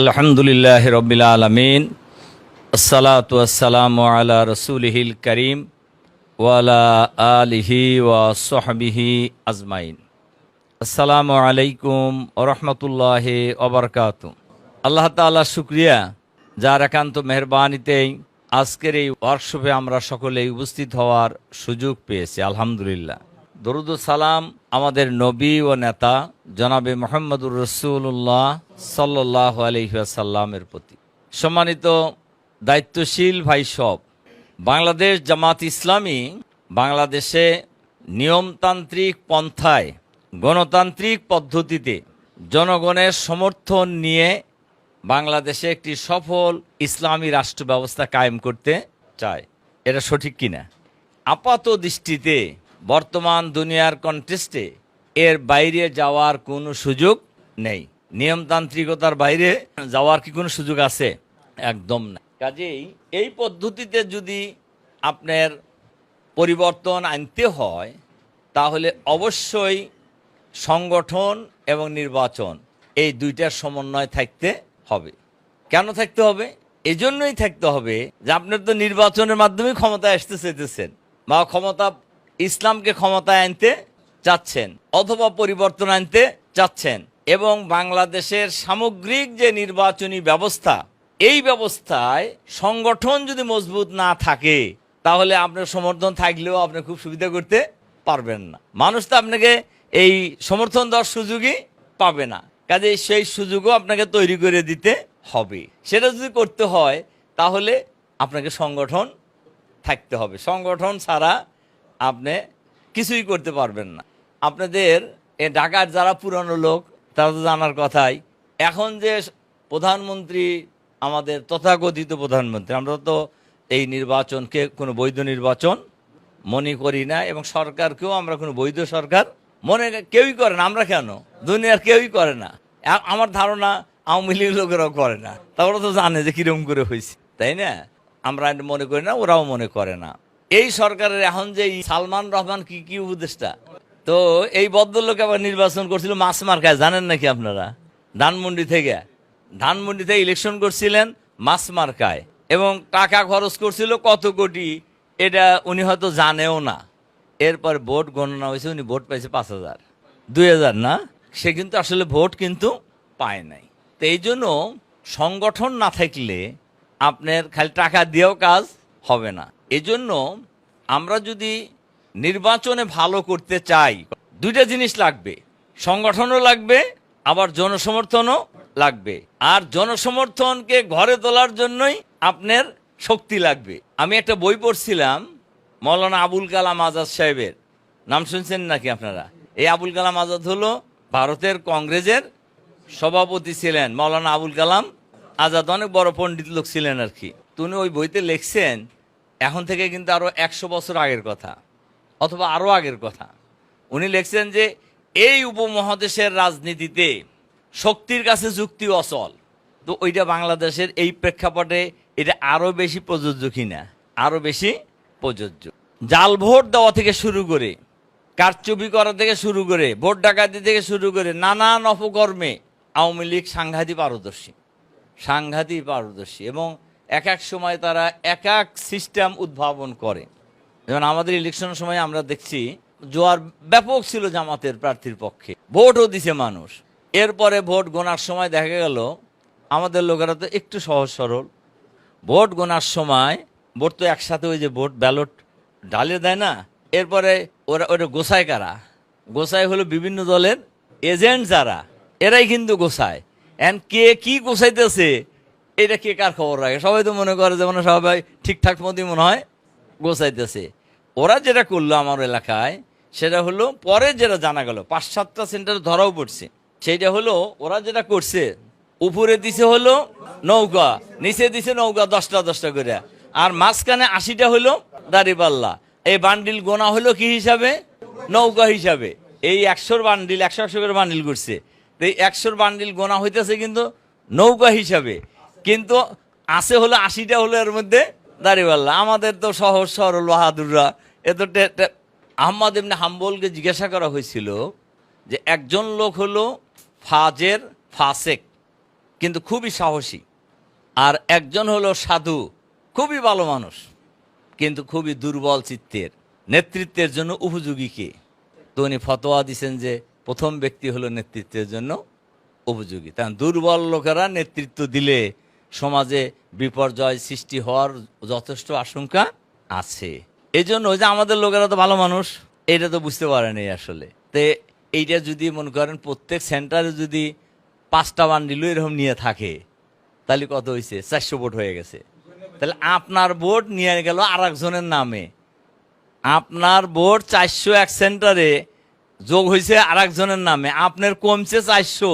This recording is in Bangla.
আলহামদুলিল্লাহ রবিল আলমিন, আসসালাতু আসসালাম আলা রসুলহিল করিম ওয়ালা আলিহি ওয়া সোহবিহি আজমাইন। আসসালামু আলাইকুম ওরহমতুল্লাহ ওবরকাত আল্লাহ তাআলা শুক্রিয়া, যার একান্ত মেহরবানিতেই আজকের এই ওয়ার্কশপে আমরা সকলেই উপস্থিত হওয়ার সুযোগ পেয়েছি, আলহামদুলিল্লাহ। দরুদ সালাম আমাদের নবী ও নেতা জনাবে মোহাম্মদুর রসুল্লাহ সাল্লাহ আলহিহাসাল্লামের প্রতি। সম্মানিত দায়িত্বশীল ভাই সব, বাংলাদেশ জামাত ইসলামী বাংলাদেশে নিয়মতান্ত্রিক পন্থায়, গণতান্ত্রিক পদ্ধতিতে জনগণের সমর্থন নিয়ে বাংলাদেশে একটি সফল ইসলামী রাষ্ট্র ব্যবস্থা কায়েম করতে চায়। এটা সঠিক কিনা? আপাত দৃষ্টিতে বর্তমান দুনিয়ার কন্টেস্টে এর বাইরে যাওয়ার কোনো সুযোগ নেই। নিয়মতান্ত্রিকতার বাইরে যাওয়ার কি কোনো সুযোগ আছে? একদম না। কাজেই এই পদ্ধতিতে যদি আপনার পরিবর্তন আনতে হয়, তাহলে অবশ্যই সংগঠন এবং নির্বাচন এই দুইটার সমন্বয় থাকতে হবে। কেন থাকতে হবে? এজন্যই থাকতে হবে যে আপনার তো নির্বাচনের মাধ্যমে ক্ষমতায় আসতে চাইতেছেন বা ক্ষমতা ইসলামকে ক্ষমতায় আনতে চাচ্ছেন অথবা পরিবর্তন আনতে চাচ্ছেন। এবং বাংলাদেশের সামগ্রিক যে নির্বাচনী ব্যবস্থা, এই ব্যবস্থায় সংগঠন যদি মজবুত না থাকে, তাহলে আপনার সমর্থন থাকলেও আপনি খুব সুবিধা করতে পারবেন না। মানুষ তো আপনাকে এই সমর্থন দেওয়ার সুযোগই পাবে না। কাজে সেই সুযোগও আপনাকে তৈরি করে দিতে হবে। সেটা যদি করতে হয়, তাহলে আপনাকে সংগঠন থাকতে হবে। সংগঠন ছাড়া আপনি কিছুই করতে পারবেন না। আপনাদের এ ঢাকার যারা পুরনো লোক, তারা তো জানার কথাই। এখন যে প্রধানমন্ত্রী, আমাদের তথাকথিত প্রধানমন্ত্রী, আমরা তো এই নির্বাচনকে কোনো বৈধ নির্বাচন মনে করি না এবং সরকারকেও আমরা কোনো বৈধ সরকার মনে কেউই করে না। আমরা কেন? দুনিয়ার কেউই করে না। আমার ধারণা আওয়ামী লীগ লোকেরাও করে না। তারপরে তো জানে যে কীরকম করে হয়েছে। তাই না? আমরা মনে করি না, ওরাও মনে করে না। এই সরকারের এখন যে সালমান রহমান কি কি উপদেষ্টা? তো এই ভদ্রলোক আবার নির্বাচন করছিল মাছ মার্কায়, জানেন নাকি আপনারা? ধানমন্ডি থেকে। ধানমন্ডি থেকে ইলেকশন করছিলেন মাছ মার্কায়। এবং টাকা খরচ করছিল কত কোটি, এটা উনি হয়তো জানেও না। এরপর ভোট গণনা হয়েছে, উনি ভোট পাইছে পাঁচ হাজার। দুই হাজার না? সে কিন্তু আসলে ভোট কিন্তু পায় নাই। তো এই জন্য সংগঠন না থাকলে আপনার খালি টাকা দিয়েও কাজ হবে না। এজন্য আমরা যদি নির্বাচনে ভালো করতে চাই, দুইটা জিনিস লাগবে। সংগঠনও লাগবে, আবার জনসমর্থনও লাগবে। আর জনসমর্থনকে ঘরে তোলার জন্যই আপনার শক্তি লাগবে। আমি একটা বই পড়ছিলাম, মৌলানা আবুল কালাম আজাদ সাহেবের। নাম শুনছেন নাকি আপনারা? এই আবুল কালাম আজাদ হলো ভারতের কংগ্রেসের সভাপতি ছিলেন, মৌলানা আবুল কালাম আজাদ। অনেক বড় পণ্ডিত লোক ছিলেন আর কি। তো উনি ওই বইতে লিখছেন এখন থেকে কিন্তু আরও একশো বছর আগের কথা, অথবা আরও আগের কথা। উনি লিখছেন যে, এই উপমহাদেশের রাজনীতিতে শক্তির কাছে যুক্তি অচল। তো ওইটা বাংলাদেশের এই প্রেক্ষাপটে এটা আরও বেশি প্রযোজ্য কিনা? আরও বেশি প্রযোজ্য। জাল ভোট দেওয়া থেকে শুরু করে, কারচুপি করা থেকে শুরু করে, ভোট ডাকাতি থেকে শুরু করে নানান অপকর্মে আওয়ামী লীগ সাংঘাতিক পারদর্শী। সাংঘাতিক পারদর্শী এবং এক এক সময় তারা এক এক সিস্টেম উদ্ভাবন করে। যেমন আমাদের ইলেকশনের সময় আমরা দেখছি, জোয়ার ব্যাপক ছিল জামাতের প্রার্থীর পক্ষে। ভোটও দিছে মানুষ। এরপরে ভোট গোনার সময় দেখা গেল, আমাদের লোকেরা তো একটু সহজ সরল। ভোট গোনার সময়, ভোট তো একসাথে ওই যে ভোট ব্যালট ডালে দেয় না, এরপরে ওরা, ওটা গোসায় কারা? গোসাই হলো বিভিন্ন দলের এজেন্ট যারা, এরাই কিন্তু গোসায় এন্ড কে কি গোসাইতেছে এটা কে কার খবর রাখে? সবাই তো মনে করে যে মানে সবাই ঠিকঠাক মতোই মনে হয় গোসাইতেছে ওরা যেটা করল আমার এলাকায়, সেটা হলো পরে যেটা জানা গেল, পাঁচ সাতটা সেন্টার ধরাও পড়ছে। সেইটা হলো ওরা যেটা করছে, উপরে দিছে হলো নৌকা, নিচে দিছে নৌকা দশটা দশটা করে। আর মাঝখানে আশিটা হলো দাড়িপাল্লা। এই বান্ডিল গোনা হলো কি হিসাবে? নৌকা হিসাবে। এই একশোর বান্ডিল, একশো একশো করে বান্ডিল করছে। এই একশোর বান্ডিল গোনা হইতেছে কিন্তু নৌকা হিসাবে। কিন্তু আছে হলো আশিটা হলো এর মধ্যে দাড়িপাল্লা আমাদের তো সহজ, সরল, বাহাদুররা। তো আহম্মদ এমনি হাম্বলকে জিজ্ঞাসা করা হয়েছিল যে একজন লোক হলো ফাজের ফাসেক, কিন্তু খুবই সাহসী। আর একজন হলো সাধু, খুবই ভালো মানুষ, কিন্তু খুবই দুর্বল চিত্তের। নেতৃত্বের জন্য উপযোগী কে? তো উনি ফতোয়া দিছেন যে প্রথম ব্যক্তি হলো নেতৃত্বের জন্য উপযোগী। কারণ দুর্বল লোকেরা নেতৃত্ব দিলে সমাজে বিপর্যয় সৃষ্টি হওয়ার যথেষ্ট আশঙ্কা আছে। এই জন্য ওই যে আমাদের লোকেরা তো ভালো মানুষ এটা তো বুঝতে পারেনি আসলে। তে এইটা যদি মনে করেন প্রত্যেক সেন্টারে যদি পাঁচটা বান্ডিলও এরকম নিয়ে থাকে, তাহলে কত হয়েছে চারশো ভোট হয়ে গেছে। তাহলে আপনার ভোট নিয়ে গেল আর একজনের নামে। আপনার ভোট চারশো এক সেন্টারে যোগ হয়েছে আর একজনের নামে। আপনার কমছে চারশো।